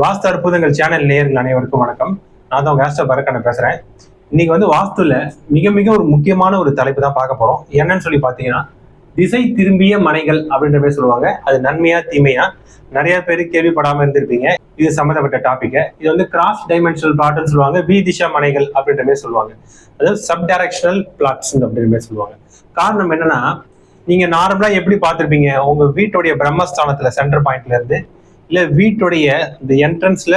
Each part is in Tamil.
வாஸ்து அற்புதங்கள் சேனல் நேயர்கள் அனைவருக்கும் வணக்கம். நான் தான் வேஸ்டர் பரக்கண்ண பேசுறேன். இன்னைக்கு வந்து வாஸ்துல மிக மிக ஒரு முக்கியமான ஒரு தலைப்பு தான் பார்க்க போறோம். என்னன்னு சொல்லி பார்த்தீங்கன்னா திசை திரும்பிய மனைகள் அப்படின்ற மாதிரி சொல்லுவாங்க. அது நன்மையா தீமையா? நிறைய பேர் கேள்விப்படாம இருந்திருப்பீங்க. இது சம்மந்தப்பட்ட டாபிக் இது வந்து கிராஸ் டைமென்ஷனல் பிளாட்னு சொல்லுவாங்க. வி திசா மனைகள் அப்படின்ற மாதிரி சொல்லுவாங்க. அதாவது சப் டைரக்ஷனல் பிளாட்ஸ் அப்படின்ற மாதிரி சொல்லுவாங்க. காரணம் என்னன்னா நீங்க நார்மலா எப்படி பார்த்துருப்பீங்க? உங்க வீட்டுடைய பிரம்மஸ்தானத்துல சென்டர் பாயிண்ட்ல இருந்து இல்லை வீட்டுடைய இந்த என்ட்ரன்ஸ்ல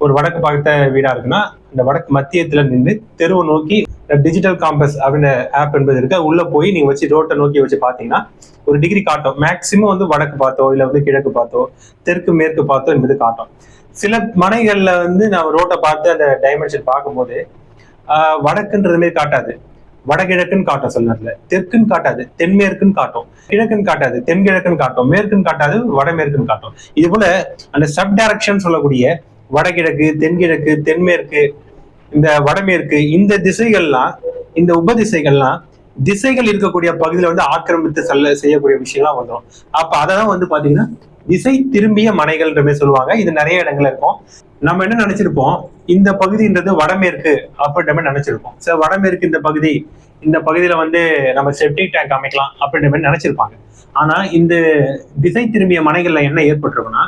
ஒரு வடக்கு பார்த்த வீடா இருக்குன்னா அந்த வடக்கு மத்தியத்துல நின்று தெருவை நோக்கி டிஜிட்டல் காம்பஸ் அப்படின்ற ஆப் என்பது இருக்கு. உள்ளே உள்ள போய் நீங்க வச்சு ரோட்டை நோக்கி வச்சு பாத்தீங்கன்னா ஒரு டிகிரி காட்டும். மேக்சிமம் வந்து வடக்கு பார்த்தோ இல்லை வந்து கிழக்கு பார்த்தோ தெற்கு மேற்கு பார்த்தோ என்பது காட்டும். சில மனைகளில் வந்து நான் ரோட்டை பார்த்து அந்த டைமென்ஷன் பார்க்கும்போது வடக்குன்றது மாரி காட்டாது. வடகிழக்குன்னு காட்டும் சில நேரத்துல தெற்குன்னு காட்டாது தென்மேற்குன்னு காட்டும். கிழக்குன்னு காட்டாது தென்கிழக்குன்னு காட்டும். மேற்குன்னு காட்டாது வடமேற்குன்னு காட்டும். இது போல அந்த சப் டைரக்ஷன் சொல்லக்கூடிய வடகிழக்கு தென்கிழக்கு தென்மேற்கு இந்த வடமேற்கு இந்த திசைகள்லாம் இந்த உபதிசைகள்லாம் திசைகள் இருக்கக்கூடிய பகுதியில வந்து ஆக்கிரமித்து செல்ல செய்யக்கூடிய விஷயம்லாம் வந்துடும் அப்ப அதெல்லாம் வந்து பாத்தீங்கன்னா திசை திரும்பிய மனைகள்ன்ற மாதிரி சொல்லுவாங்க. இது நிறைய இடங்கள்ல இருக்கும். நம்ம என்ன நினைச்சிருப்போம்? இந்த பகுதின்றது வடமேற்கு அப்படின்ற மாதிரி நினைச்சிருப்போம். சரி வடமேற்கு இந்த பகுதி இந்த பகுதியில வந்து நம்ம செப்டிக் டேங்க் அமைக்கலாம் அப்படின்ற மாதிரி நினைச்சிருப்பாங்க. ஆனா இந்த திசை திரும்பிய மனைகள்ல என்ன ஏற்பட்டிருக்குன்னா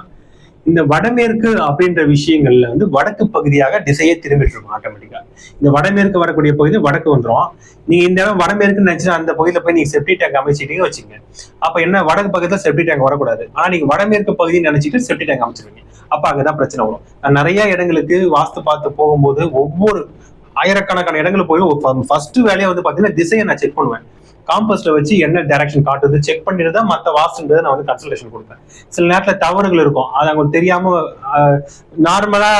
இந்த வடமேற்கு அப்படின்ற விஷயங்கள்ல வந்து வடக்கு பகுதியாக திசையை திரும்பிட்டு இருக்கும் ஆட்டோமேட்டிக்கா இந்த வடமேற்கு வரக்கூடிய பகுதி வடக்கு வந்துடும் நீங்க இந்த இடம் வடமேற்கு நினைச்சுன்னா அந்த பகுதியில போய் நீங்க செப்டி டேங்க் அமைச்சிட்டீங்க வச்சுங்க அப்ப என்ன? வடக்கு பக்கத்துல செப்டி டேங்க் வரக்கூடாது. ஆனா நீங்க வடமேற்கு பகுதின்னு நினைச்சிட்டு செப்டி டேங்க் அமைச்சிருவீங்க. அப்ப அங்கதான் பிரச்சனை வரும். நிறைய இடங்களுக்கு வாஸ்து பார்த்து போகும்போது ஒவ்வொரு ஆயிரக்கணக்கான இடங்களுக்கு போய் ஃபர்ஸ்ட் வேலையை வந்து பாத்தீங்கன்னா திசையை நான் செக் பண்ணுவேன். காம்பஸ்ல வச்சு என்ன டைரக்ஷன் காட்டுது? செக் பண்ணிட்டு தான் மற்ற வாஸ்துன்றதை நான் வந்து கன்சல்டேஷன் கொடுப்பேன். சில நேரத்துல தவறுகள் இருக்கும். அது அவங்களுக்கு தெரியாம நார்மலா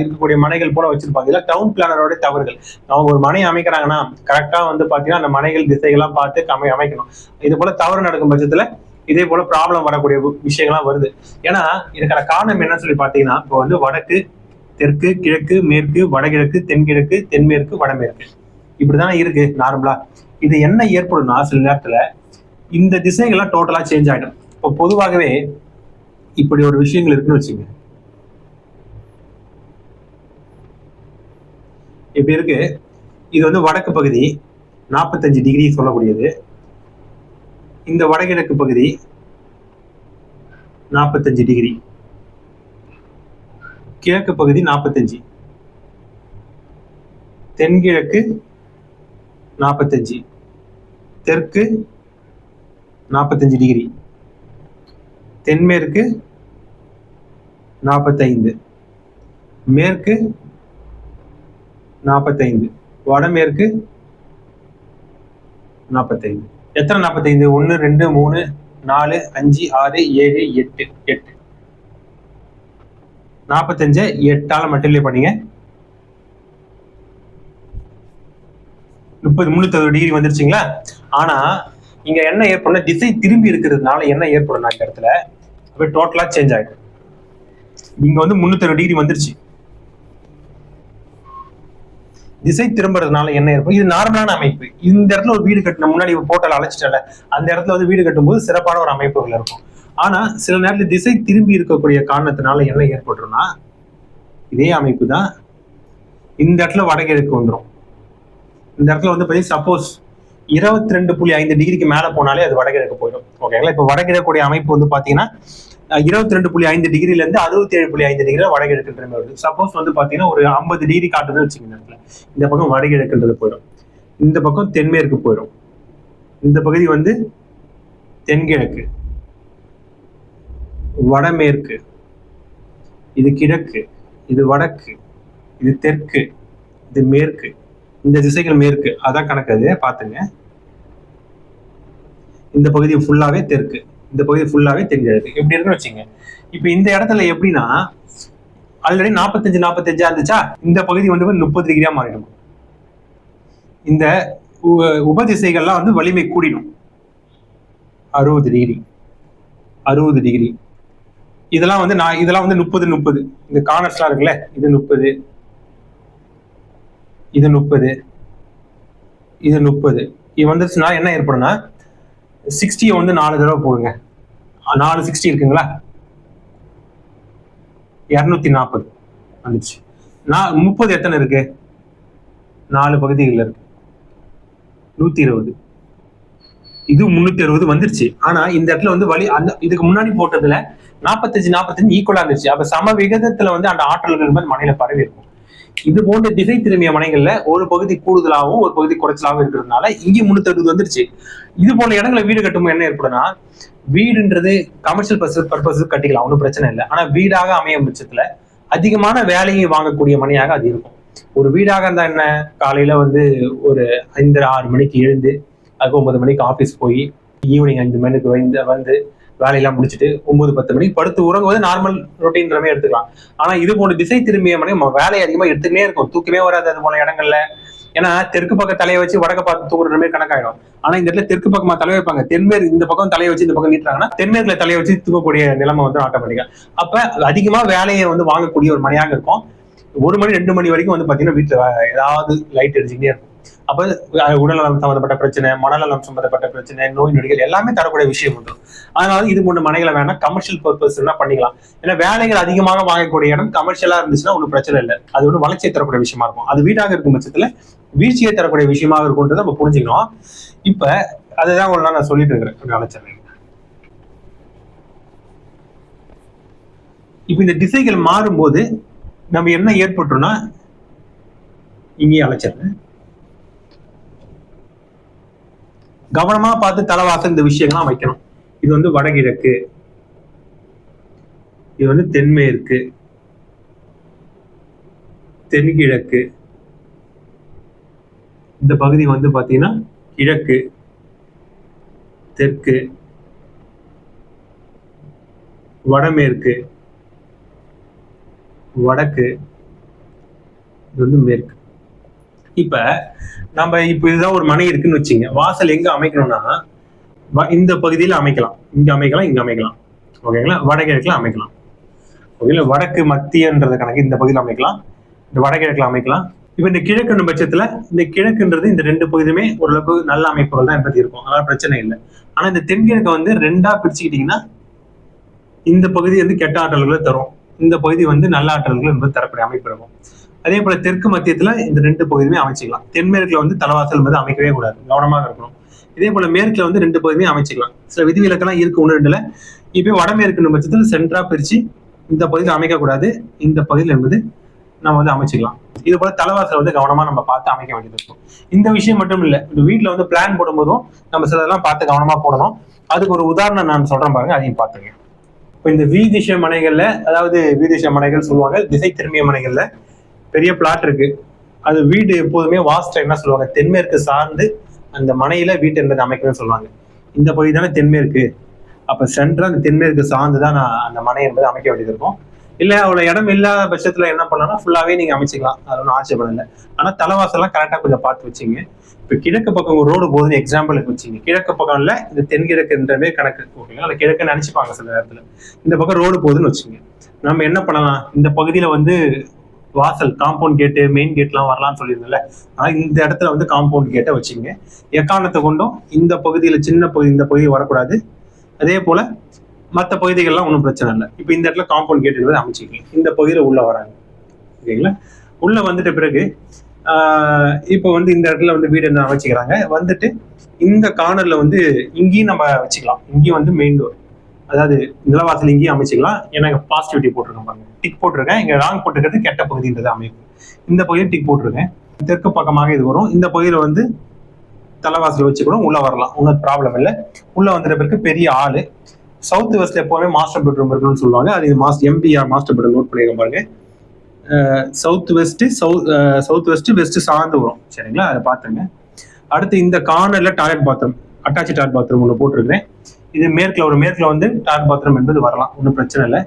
இருக்கக்கூடிய மனைகள் போல வச்சிருப்பாங்க. இல்ல டவுன் பிளானரோட தவறுகள். அவங்க ஒரு மனை அமைக்கிறாங்கன்னா கரெக்டா வந்து பாத்தீங்கன்னா அந்த மனைகள் திசைகள்லாம் பார்த்து அமை அமைக்கணும். இது போல தவறு நடக்கும் பட்சத்துல இதே போல ப்ராப்ளம் வரக்கூடிய விஷயங்கள்லாம் வருது. ஏன்னா இதுக்கான காரணம் என்னன்னு சொல்லி பாத்தீங்கன்னா இப்போ வந்து வடக்கு தெற்கு கிழக்கு மேற்கு வடகிழக்கு தென்கிழக்கு தென்மேற்கு வடமேற்கு. இப்படிதான் இருக்கு நார்மலா இது என்ன ஏற்படும்னா சில நேரத்துல இந்த திசைகள்லாம் டோட்டலா சேஞ்ச் ஆகிடும் இப்போ பொதுவாகவே இப்படி ஒரு விஷயங்கள் இருக்குன்னு வச்சுங்க. இப்படி இருக்கு. இது வந்து வடக்கு பகுதி நாற்பத்தஞ்சு டிகிரி சொல்லக்கூடியது. இந்த வடகிழக்கு பகுதி நாற்பத்தஞ்சு டிகிரி கிழக்கு பகுதி நாற்பத்தஞ்சு. தென்கிழக்கு நாற்பத்தஞ்சு தெற்கு நாற்பத்தஞ்சு டிகிரி. தென்மேற்கு நாற்பத்தைந்து மேற்கு நாற்பத்தைந்து வடமேற்கு நாற்பத்தைந்து எத்தனை நாற்பத்தைந்து ஒன்று ரெண்டு மூணு நாலு அஞ்சு ஆறு ஏழு எட்டு. எட்டு. நாற்பத்தஞ்சை எட்டால் மட்டும் பண்ணீங்க. முப்பது முன்னூத்தி அறுபது டிகிரி வந்துருச்சுங்களா? ஆனா இங்க என்ன ஏற்படும் திசை திரும்பி இருக்கிறதுனால என்ன ஏற்படும் இந்த இடத்துல அப்படியே டோட்டலா சேஞ்ச் ஆயிடும். இங்க வந்து முன்னூத்தி அறுபது டிகிரி வந்துருச்சு. திசை திரும்புறதுனால என்ன இருக்கும் இது நார்மலான அமைப்பு. இந்த இடத்துல ஒரு வீடு கட்டின முன்னாடி போட்டல் அழைச்சிட்டல அந்த இடத்துல வந்து வீடு கட்டும்போது சிறப்பான ஒரு அமைப்புகள் இருக்கும். ஆனா சில நேரத்துல திசை திரும்பி இருக்கக்கூடிய காரணத்தினால என்ன ஏற்பட்டுரும்னா இதே அமைப்பு தான் இந்த இடத்துல வடகிழக்கு வந்துடும் இந்த இடத்துல வந்து பார்த்தீங்கன்னா சப்போஸ் இருபத்தி ரெண்டு புள்ளி ஐந்து டிகிரிக்கு மேலே போனாலே அது வடகிழக்கு போயிடும். ஓகேங்களா இப்போ வடகிழக்குடைய அமைப்பு வந்து பார்த்தீங்கன்னா இருபத்தி ரெண்டு புள்ளி ஐந்து டிகிரில இருந்து அறுபத்தி ஏழு புள்ளி ஐந்து டிகிரி வடகிழக்குன்ற வருது. சப்போஸ் வந்து பார்த்தீங்கன்னா ஒரு ஐம்பது டிகிரி காட்டுறது வச்சுங்க இந்த இடத்துல. இந்த பக்கம் வடகிழக்குன்றது போயிடும். இந்த பக்கம் தென்மேற்கு போயிடும். இந்த பகுதி வந்து தென்கிழக்கு. வடமேற்கு. இது கிழக்கு. இது வடக்கு. இது தெற்கு. இது மேற்கு. இந்த திசைகள் மேற்கு. அதான் கணக்கு அது. பாத்துங்க இந்த பகுதி ஃபுல்லாவே தெற்கு. இந்த பகுதி ஃபுல்லாவே தென்கிழக்கு எப்படி இருக்குன்னு வச்சுங்க. இப்ப இந்த இடத்துல எப்படின்னா ஆல்ரெடி நாற்பத்தஞ்சு நாற்பத்தஞ்சா இருந்துச்சா? இந்த பகுதி வந்து முப்பது டிகிரியா மாறிடும். இந்த உபதிசைகள்லாம் வந்து வலிமை கூடிடும். அறுபது டிகிரி அறுபது டிகிரி இதெல்லாம் வந்து நான் இதெல்லாம் வந்து முப்பது முப்பது. இந்த கார்னர்ஸ்லாம் இருக்குல்ல இது முப்பது. இது முப்பது. இது முப்பது. இது வந்துருச்சுன்னா என்ன ஏற்படும்னா சிக்ஸ்டியை வந்து நாலு தடவை போடுங்க. நாலு சிக்ஸ்டி இருக்குங்களா? இரநூத்தி நாற்பது வந்துச்சு நான் முப்பது எத்தனை இருக்கு? நாலு பகுதிகளில் இருக்கு. நூத்தி இருபது. இது முன்னூத்தி அறுபது வந்துருச்சு. ஆனா இந்த இடத்துல வந்து வழி அந்த இதுக்கு முன்னாடி போட்டதுல நாற்பத்தஞ்சு நாற்பத்தஞ்சு ஈக்குவலா இருந்துச்சு. அப்ப சம விகிதத்துல வந்து அந்த ஆற்றல்கள் வந்து மனையில பரவி இருக்கும். இது போன்ற திசை திரும்பிய மனைகள்ல ஒரு பகுதி கூடுதலாகவும் ஒரு பகுதி குறைச்சலாகவும் இருக்கிறதுனால இங்கே முன்னூத்தி வந்துருச்சு. இது போன்ற இடங்களை வீடு கட்டும்போது என்ன ஏற்படும்னா வீடுன்றது கமர்ஷியல் பர்பஸ் பர்பஸ் கட்டிக்கலாம் ஒன்றும் பிரச்சனை இல்லை. ஆனா வீடாக அமையும் பட்சத்துல அதிகமான வேலையை வாங்கக்கூடிய மனையாக அது இருக்கும். ஒரு வீடாக இருந்தா என்ன? காலையில வந்து ஒரு ஐந்து ஆறு மணிக்கு எழுந்து அதுக்கு ஒன்பது மணிக்கு ஆஃபீஸ் போய் ஈவினிங் அஞ்சு மணிக்கு வந்து வந்து வேலையெல்லாம் முடிச்சுட்டு ஒன்பது பத்து மணிக்கு படுத்து உறங்குவது நார்மல் ரொட்டீன்ற மாதிரி எடுத்துக்கலாம். ஆனா இது போன்ற திசை திரும்பிய மணி நம்ம வேலையை அதிகமா எடுத்துக்கிட்டே இருக்கும். தூக்கமே வராது அது போல இடங்கள்ல. ஏன்னா தெற்கு பக்கம் தலையை வச்சு வடக்க பார்த்து தூங்குற மாதிரி கணக்காயிடும். ஆனா இந்த இடத்துல தெற்கு பக்கமா தலை வைப்பாங்க. தென்மேற்கு இந்த பக்கம் தலையை வச்சு இந்த பக்கம் நீட்டுறாங்கன்னா தென்மேற்குல தலையை வச்சு தூக்கக்கூடிய நிலைமை வந்து ஆட்டோமேட்டிக்கா அப்ப அதிகமா வேலையை வந்து வாங்கக்கூடிய ஒரு மணியாக இருக்கும். ஒரு மணி ரெண்டு மணி வரைக்கும் வந்து பாத்தீங்கன்னா வீட்டுல ஏதாவது லைட் அடிச்சுக்கிட்டே இருக்கும். அப்போ உடல்நலம் சம்பந்தப்பட்ட பிரச்சனை மனநலம் சம்பந்தப்பட்ட பிரச்சனை நோய் நொடிகள் எல்லாமே தரக்கூடிய விஷயம் உண்டு. அதனால இது மூணு மனைகளை வேணா கமர்ஷியல் பர்பஸ் பண்ணிக்கலாம். ஏன்னா வேலைகள் அதிகமாக வாங்கக்கூடிய இடம் கமர்ஷியலா இருந்துச்சுன்னா ஒன்றும் பிரச்சனை இல்லை. அது ஒன்று வளர்ச்சியை தரக்கூடிய விஷயமா இருக்கும். அது வீடாக இருக்கும் பட்சத்துல வீழ்ச்சியை தரக்கூடிய விஷயமாக இருக்கும்ன்றதை நம்ம புரிஞ்சுக்கணும். இப்ப அதுதான் உங்களுக்கு நான் சொல்லிட்டு இருக்கிறேன். நினைச்சேன் இப்ப இந்த திசைகள் மாறும்போது நம்ம என்ன ஏற்பட்டோம்னா இங்கே அழைச்சிடுறேன் கவனமா பார்த்து தலைவாசல் இந்த விஷயங்கள்லாம் வைக்கணும். இது வந்து வடகிழக்கு. இது வந்து தென்மேற்கு. தென்கிழக்கு. இந்த பகுதி வந்து பாத்தீங்கன்னா கிழக்கு. தெற்கு. வடமேற்கு. வடக்கு. இது வந்து மேற்கு. இப்ப நம்ம இப்ப இதுதான் ஒரு மனை இருக்குன்னு வச்சுங்க. வாசல் எங்க அமைக்கணும்னா வ- இந்த பகுதியில அமைக்கலாம். இங்க அமைக்கலாம் இங்க அமைக்கலாம். ஓகேங்களா? வடகிழக்குல அமைக்கலாம். ஓகேங்களா? வடக்கு மத்தியன்றது கணக்கு இந்த பகுதியில் அமைக்கலாம். இந்த வடகிழக்குல அமைக்கலாம். இப்ப இந்த கிழக்குன்ற பட்சத்துல இந்த கிழக்குன்றது இந்த ரெண்டு பகுதியுமே ஓரளவுக்கு நல்ல அமைப்புகள் தான் பத்தி இருக்கும். அதனால பிரச்சனை இல்லை. ஆனா இந்த தென்கிழக்கை வந்து ரெண்டா பிரிச்சுக்கிட்டீங்கன்னா இந்த பகுதி வந்து கெட்ட ஆற்றல்களை தரும். இந்த பகுதி வந்து நல்ல ஆற்றல்கள் என்பது தரக்கூடிய அமைப்பு இருக்கும். அதே போல தெற்கு மத்தியத்துல இந்த ரெண்டு பகுதியுமே அமைச்சிக்கலாம். தென்மேற்குல வந்து தலைவாசல் வந்து அமைக்கவே கூடாது. கவனமாக இருக்கணும். இதே போல மேற்குல வந்து ரெண்டு பகுதியுமே அமைச்சிக்கலாம். சில விதிவிலக்கெல்லாம் இருக்கு ஒன்று ரெண்டுல. இப்போ வடமேற்கு பட்சத்தில் சென்ட்ரா பிரிச்சு இந்த பகுதியில் அமைக்கக்கூடாது இந்த பகுதியில் என்பது நம்ம வந்து அமைச்சிக்கலாம். இது போல தலைவாசல் வந்து கவனமா நம்ம பார்த்து அமைக்க வேண்டியது இருக்கும். இந்த விஷயம் மட்டும் இல்லை இந்த வீட்டில் வந்து பிளான் போடும்போதும் நம்ம சிலதெல்லாம் பார்த்து கவனமா போடணும். அதுக்கு ஒரு உதாரணம் நான் சொல்றேன் பாருங்க அதையும் பார்த்துங்க இப்போ இந்த வீதிஷ மனைகள்ல அதாவது வீதிஷ மனைகள் சொல்லுவாங்க திசை திரும்பிய மனைகள்ல பெரிய பிளாட் இருக்கு. அது வீடு எப்போதுமே வாஸ்ட் என்ன சொல்லுவாங்க? தென்மேற்கு சார்ந்து அந்த மனையில வீட்டு என்பதை அமைக்கணும்னு சொல்லுவாங்க. இந்த பகுதி தானே தென்மேற்கு. அப்ப சென்ட்ரா அந்த தென்மேற்கு சார்ந்து தான் நான் அந்த மனை என்பதை அமைக்க வேண்டியது இருக்கும். இல்ல அவ்வளவு இடம் இல்லாத பட்சத்துல என்ன பண்ணலாம் ஃபுல்லாவே நீங்க அமைச்சிக்கலாம். அது ஒன்றும் ஆச்சரியப்படல. இல்லை ஆனா தலைவாசல்லாம் கரெக்டா கொஞ்சம் பார்த்து வச்சுங்க. இப்ப கிழக்கு பக்கம் ஒரு ரோடு போகுதுன்னு எக்ஸாம்பிளுக்கு வச்சுங்க. கிழக்கு பக்கம் இல்ல இந்த தென்கிழக்குன்றவே கணக்கு ஓகேங்களா? அந்த கிழக்கு நினைச்சுப்பாங்க சில நேரத்துல. இந்த பக்கம் ரோடு போகுதுன்னு வச்சுங்க. நம்ம என்ன பண்ணலாம்? இந்த பகுதியில வந்து வாசல் காம்பவுண்ட் கேட்டு மெயின் கேட்லாம் வரலாம்னு சொல்லியிருந்தேன்ல. ஆனால் இந்த இடத்துல வந்து காம்பவுண்ட் கேட்டை வச்சுங்க. எக்காரணத்தை கொண்டும் இந்த பகுதியில் சின்ன பகுதி இந்த பகுதி வரக்கூடாது. அதே போல் மற்ற பகுதிகள்லாம் ஒன்றும் பிரச்சனை இல்லை. இப்போ இந்த இடத்துல காம்பவுண்ட் கேட் என்பதை அமைச்சிக்கலாம். இந்த பகுதியில் உள்ளே வராங்க. ஓகேங்களா உள்ளே வந்துட்ட பிறகு இப்போ வந்து இந்த இடத்துல வந்து வீடு என்ன அமைச்சிக்கிறாங்க? வந்துட்டு இந்த கார்னரில் வந்து இங்கேயும் நம்ம வச்சுக்கலாம். இங்கேயும் வந்து மெயின் டோர் அதாவது நிலவாசல் இங்கேயும் அமைச்சிக்கலாம். ஏன்னா பாசிட்டிவிட்டி போட்டிருக்கேன் பாருங்க. டிக் போட்டிருக்கேன். இங்கே ராங் போட்டிருக்கிறது கெட்ட பகுதின்றது அமைப்பு. இந்த பகுதியில் டிக் போட்டிருக்கேன். தெற்கு பக்கமாக இது வரும். இந்த பகுதியில் வந்து தலைவாசல் வச்சு கூட உள்ளே வரலாம். ஒன்றும் ப்ராப்ளம் இல்லை. உள்ளே வந்துட்ட பிறகு பெரிய ஆள். சவுத் வெஸ்ட்ல எப்போவுமே மாஸ்டர் பெட்ரூம் இருக்கணும்னு சொல்லுவாங்க. அது master MBR master bedroom note பண்ணியிருக்க பாருங்க. South west south south west west சார்ந்து வரும். சரிங்களா? அதை பார்த்துங்க அடுத்து இந்த கார்னர்ல toilet bathroom attach toilet bathroom ஒன்று போட்டிருக்கிறேன். இது மேற்கில் ஒரு மேற்கில் வந்து டாட் பாத்ரூம் என்பது வரலாம். ஒன்றும் பிரச்சனை இல்லை.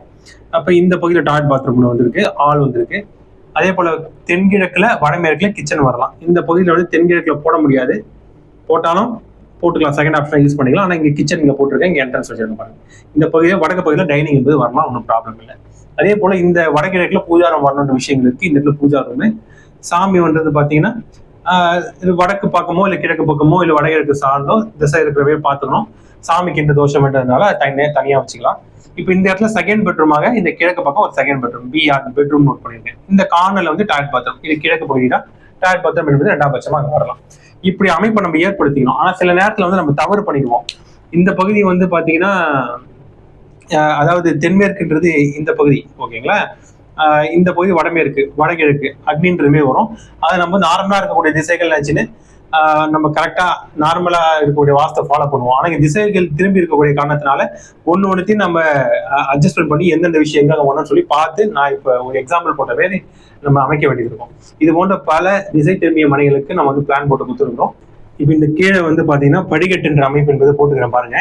அப்போ இந்த பகுதியில் டாட் பாத்ரூம் ஒன்று வந்திருக்கு ஆள் வந்திருக்கு. அதே போல் தென்கிழக்கில் வடமேற்கில் கிச்சன் வரலாம். இந்த பகுதியில் வந்து தென்கிழக்கில் போட முடியாது. போட்டாலும் போட்டுக்கலாம். செகண்ட் ஆப்ஷன் யூஸ் பண்ணிக்கலாம். ஆனால் இங்கே கிச்சன் இங்கே போட்டிருக்கேன். இங்கே என்ட்ரன்ஸ் வச்சிருக்கேன் பாருங்க. இந்த பகுதியில் வடக்கு பகுதியில் டைனிங் என்பது வரலாம். ஒன்றும் ப்ராப்ளம் இல்லை. அதே போல் இந்த வடகிழக்கில் பூஜாரம் வரணுன்ற விஷயங்கள் இருக்குது இந்த இடத்துல பூஜா ரூமு சாமி வந்தது பார்த்தீங்கன்னா இது வடக்கு பக்கமோ இல்லை கிழக்கு பக்கமோ இல்லை வடகிழக்கு சார்ந்தோ திசை இருக்கிறவே பார்த்துக்கணும். சாமிக்கு இந்த தோஷம் வேண்டதுனால தனியாக தனியாக வச்சுக்கலாம். இப்போ இந்த இடத்துல செகண்ட் பெட்ரூமாக இந்த கிழக்கு பக்கம் ஒரு second bedroom BR bedroom note பண்ணியிருக்கேன் இந்த கார்னர்ல வந்து டாய்லெட் பாத்ரூம் இது கிழக்கு பகுதி தான். டாய்லெட் பாத்ரூம் என்பது ரெண்டாம் பட்சமா வரலாம். இப்படி அமைப்பை நம்ம ஏற்படுத்திக்கணும். ஆனா சில நேரத்துல வந்து நம்ம தவறு பண்ணிடுவோம். இந்த பகுதி வந்து பாத்தீங்கன்னா அதாவது தென்மேற்குன்றது இந்த பகுதி ஓகேங்களா? இந்த பகுதி வடமேற்கு வடகிழக்கு அக்னின்றதுமே வரும். அதை நம்ம நார்மலா இருக்கக்கூடிய திசைகள் நினைச்சுன்னு நம்ம கரெக்டா நார்மலா இருக்கக்கூடிய வாஸ்தை ஃபாலோ பண்ணுவோம். ஆனா இங்க திசைகள் திரும்பி இருக்கக்கூடிய காரணத்தினால ஒன்று ஒன்றுத்தையும் நம்ம அட்ஜஸ்ட்மெண்ட் பண்ணி எந்தெந்த விஷயங்கள் ஒன்று சொல்லி பார்த்து நான் இப்போ ஒரு எக்ஸாம்பிள் போட்ட மாதிரி நம்ம அமைக்க வேண்டியது இருக்கும். இது போன்ற பல திசை திரும்பிய மனைகளுக்கு நம்ம வந்து பிளான் போட்டு கொடுத்துருக்கோம் இப்போ இந்த கீழே வந்து பாத்தீங்கன்னா படிக்கட்டுன்ற அமைப்பு என்பது போட்டுக்கிறேன் பாருங்க.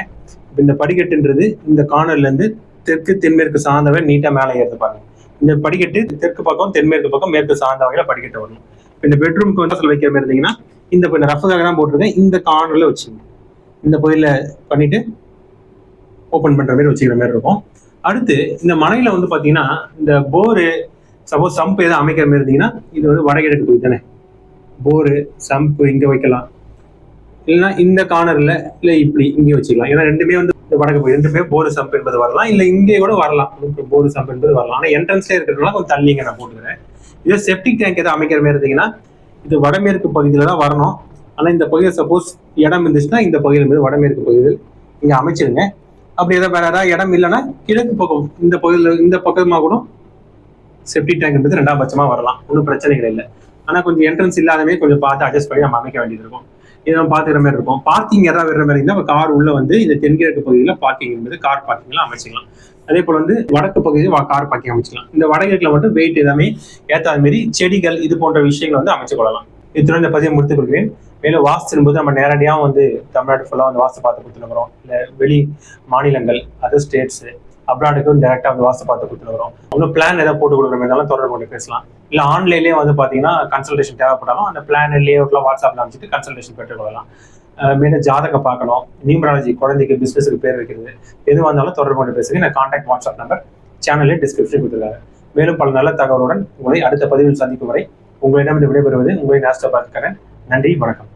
இப்போ இந்த படிக்கட்டுன்றது இந்த கார்னர்ல இருந்து தெற்கு தென்மேற்கு சார்ந்தவன் நீட்டா மேலே ஏறுது பாருங்க. இந்த படிக்கட்டு தெற்கு பக்கம் தென்மேற்கு பக்கம் மேற்கு சார்ந்த வகையில படிக்கட்டு வரும் இந்த பெட்ரூம்க்கு வந்து வைக்கிற மாதிரி இருந்தீங்கன்னா இந்த இப்போ ரஃபுக்காக தான் போட்டிருக்கேன். இந்த கார்னர்ல வச்சுங்க. இந்த பகுதியில பண்ணிட்டு ஓப்பன் பண்ற மாதிரி வச்சுக்கிற மாதிரி இருக்கும். அடுத்து இந்த மலையில வந்து பாத்தீங்கன்னா இந்த போரு சப்போஸ் சம்ப் எதாவது அமைக்கிற மாதிரி இருந்தீங்கன்னா இது வந்து வடகிழக்கு பகுதி தானே? போரு சம்ப் இங்க வைக்கலாம். இல்லைன்னா இந்த கார்னர்ல இல்ல இப்படி இங்கே வச்சுக்கலாம். ஏன்னா ரெண்டுமே வந்து இந்த வடக்கு பகுதி ரெண்டுமே போரு சம்ப் என்பது வரலாம். இல்ல இங்கே கூட வரலாம். போரு சம்ப் என்பது வரலாம். ஆனா என்ட்ரன்ஸ்ல இருக்கிறதுனால கொஞ்சம் தள்ளிங்க நான் போட்டுக்கிறேன். இதே செப்டிக் டேங்க் எதாவது அமைக்கிற மாதிரி இருந்தீங்கன்னா இது வடமேற்கு பகுதியில தான் வரணும். ஆனா இந்த பகுதியில் சப்போஸ் இடம் இருந்துச்சுன்னா இந்த பகுதியில் இருந்து வடமேற்கு பகுதியில் இங்கே அமைச்சிருங்க. அப்படி ஏதாவது வேற ஏதாவது இடம் இல்லைன்னா கிழக்கு பக்கம் இந்த பகுதியில் இந்த பக்கமா கூட செப்டி டேங்க் என்பது ரெண்டாம் பட்சமா வரலாம். ஒன்றும் பிரச்சனைகள் இல்லை. ஆனா கொஞ்சம் என்ட்ரன்ஸ் இல்லாதமே கொஞ்சம் பார்த்து அட்ஜஸ்ட் பண்ணி நம்ம அமைக்க வேண்டியது இருக்கும். இதை நம்ம பார்த்துக்கிற மாதிரி இருக்கும். பார்க்கிங் ஏதாவது வர்ற மாதிரி இருந்தால் கார் உள்ள வந்து இந்த தென்கிழக்கு பகுதியில் பார்க்கிங் என்பது கார் பார்க்கிங்லாம் அமைச்சிக்கலாம். அதே போல வந்து வடக்கு பகுதியில் கார் பார்க்கிங் அமைச்சிக்கலாம். இந்த வடகிழக்கில் மட்டும் வெயிட் எல்லாமே ஏற்றாத மாரி செடிகள் இது போன்ற விஷயங்கள் வந்து அமைச்சு கொள்ளலாம். இத்துடன் இந்த பதிவை முடித்துக் கொள்கிறேன். மேலும் வாஸ்து என்பது நம்ம நேரடியாக வந்து தமிழ்நாடு ஃபுல்லாக வந்து வாஸ்து பார்த்து கொடுத்துருக்குறோம் இல்லை வெளி மாநிலங்கள் அதர் ஸ்டேட்ஸு அப்ராடுக்கு டேரெக்டாக வந்து வாஸ்து பார்த்து கொடுத்துருக்குறோம் அவங்க பிளான் ஏதாவது போட்டு கொடுக்குற மாதிரி இருந்தாலும் தொடர்பு கொண்டு பேசலாம். இல்லை ஆன்லைன்லேயே வந்து பார்த்தீங்கன்னா கன்சல்டேஷன் தேவைப்பட்டாலும் அந்த பிளான் லேஅவுட்லாம் வாட்ஸ்அப்பில் அமைச்சிட்டு கன்சல்டேஷன் பெற்றுக்கொள்ளலாம் அஹ் மேலும் ஜாதகம் பார்க்கணும். நியூமராலஜி குழந்தைக்கு பிஸ்னஸுக்கு பேர் வைக்கிறது. எதுவாக இருந்தாலும் தொடர்பு கொண்டு பேசுங்க. நான் கான்டாக்ட் வாட்ஸ்அப் நம்பர் சேனலே டிஸ்கிரிப்ஷன் கொடுத்துருக்காங்க மேலும் பல நல்ல தகவலுடன் உங்களை அடுத்த பதிவில் சந்திக்கும் வரை உங்களிடம் விடைபெறுவது உங்களை நாஸ்டா பார்த்துக்கிறேன் நன்றி வணக்கம்.